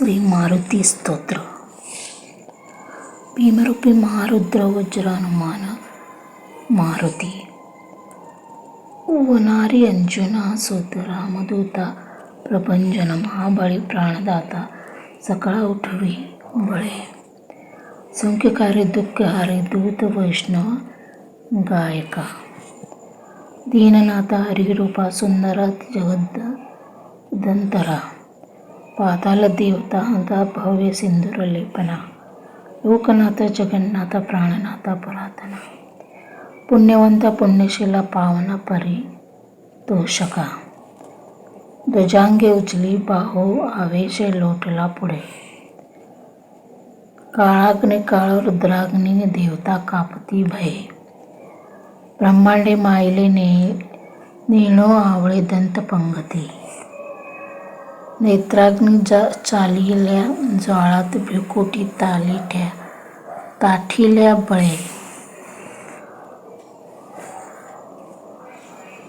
ಶ್ರೀ ಮಾರುತಿ ಸ್ತೋತ್ರ. ಭೀಮರೂಪಿ ಮಾರುದ್ರ ವಜ್ರಾನುಮಾನ ಮಾರುತಿ. ವನಾರಿ ಅಂಜುನ ಸುತ ರಾಮದೂತ ಪ್ರಪಂಚನ ಮಹಾಬಳಿ ಪ್ರಾಣದಾತ ಸಕಳ ಉಠಡಿ ಬಳೆ. ಸಂಖ್ಯಕಾರಿ, ದುಃಖಹಾರಿ, ದೂತ ವೈಷ್ಣವ, ಗಾಯಕ. ದೀನನಾಥ, ಹರಿರೂಪ, ಸುಂದರ, ಜಗದ್ದಂತರ. पाताल देवता भव्य सिंधुर लेपना लोकनाथ जगन्नाथ प्राणनाथ पुरातना पुण्यवंत पुण्यशीला पावना परी तोषका ध्वजांगे उचली बाहो आवेशे लोटला पुढे काळाग्नी काळ रुद्राग्नी देवता कापती भये ब्रह्मांडे मायले ने नीळो आवळे दंत पंगती जा चालिल्या ज्वाळात भिकोटी तालिठ्या ताठिल्या बळे.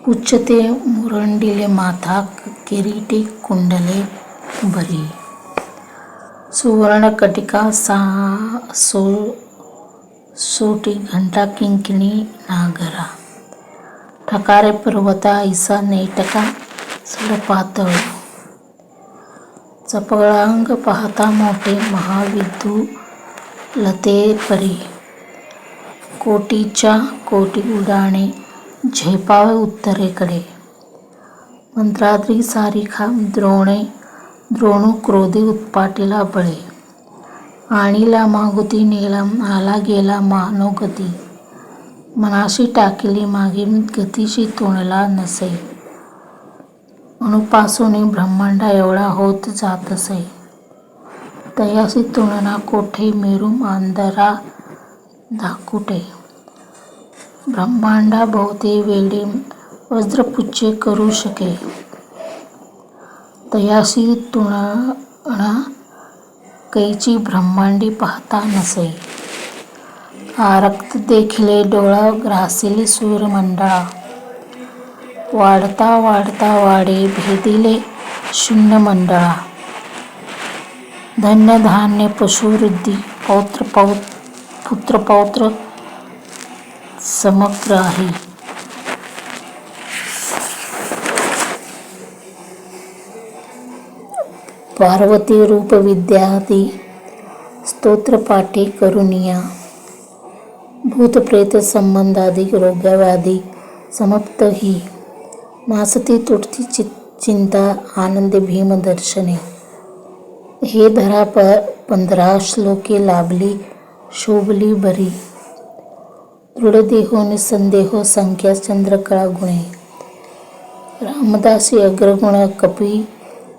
उच्चते मुरंडिले माथा किरीटी कुंडले बरी. सुवर्ण कटिका सा सो, सोटी घंटा किंकिणी नागरा. ठकारे पर्वता ऐसा नेटका सडपातळ चपळांग पाहता मोठे महाविद्यू लते परी कोटीच्या कोटी उडाणे झेपावे उत्तरेकडे. मंत्राद्री सारिखा द्रोणे द्रोणू क्रोधी उत्पाटीला बळे. आणीला मागुती नेला आला गेला मानोगती. मनाशी टाकली मागे गतीशी तोंडला नसे. अणुपासून ब्रह्मांड एवढा होत जात असे तयासी तुळना कोठे मेरू आंधरा धाकुटे. ब्रह्मांडा भोवते वेळी वज्रपुच्छे करू शके. तयासी तुलना कैची ब्रह्मांडी पाहता नसे. आरक्त देखिले डोळा ग्रासिले सूर्यमंडळा वाढता वाढता वाडे भेदिले शून्य मंडळा धन्य धान्य पशुवृद्धी पौत्र पौ पुत्र पौत्र समग्र आहे। पार्वती रूप विद्यादी स्तोत्रपाठी करुनिया भूतप्रेत संबंधादी रोगव्याधी समाप्त ही। नासती तुटती चिंता आनंद भीम दर्शने हे धरा प पंधरा श्लोके लाभली शोभली बरी दृढदेहो निसंदेहो संख्या चंद्रकळा गुणे रामदासी अग्रगुण कपी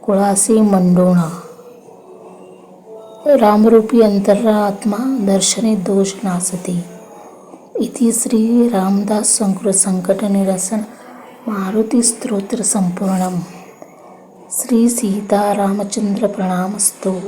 कुळासी मंडोण रामरूपी अंतरा आत्मा दर्शने दोष नासती इति श्री रामदास संकट निरसन మారుతి స్తోత్ర సంపూర్ణం. శ్రీ సీతారామచంద్ర ప్రణామస్తు.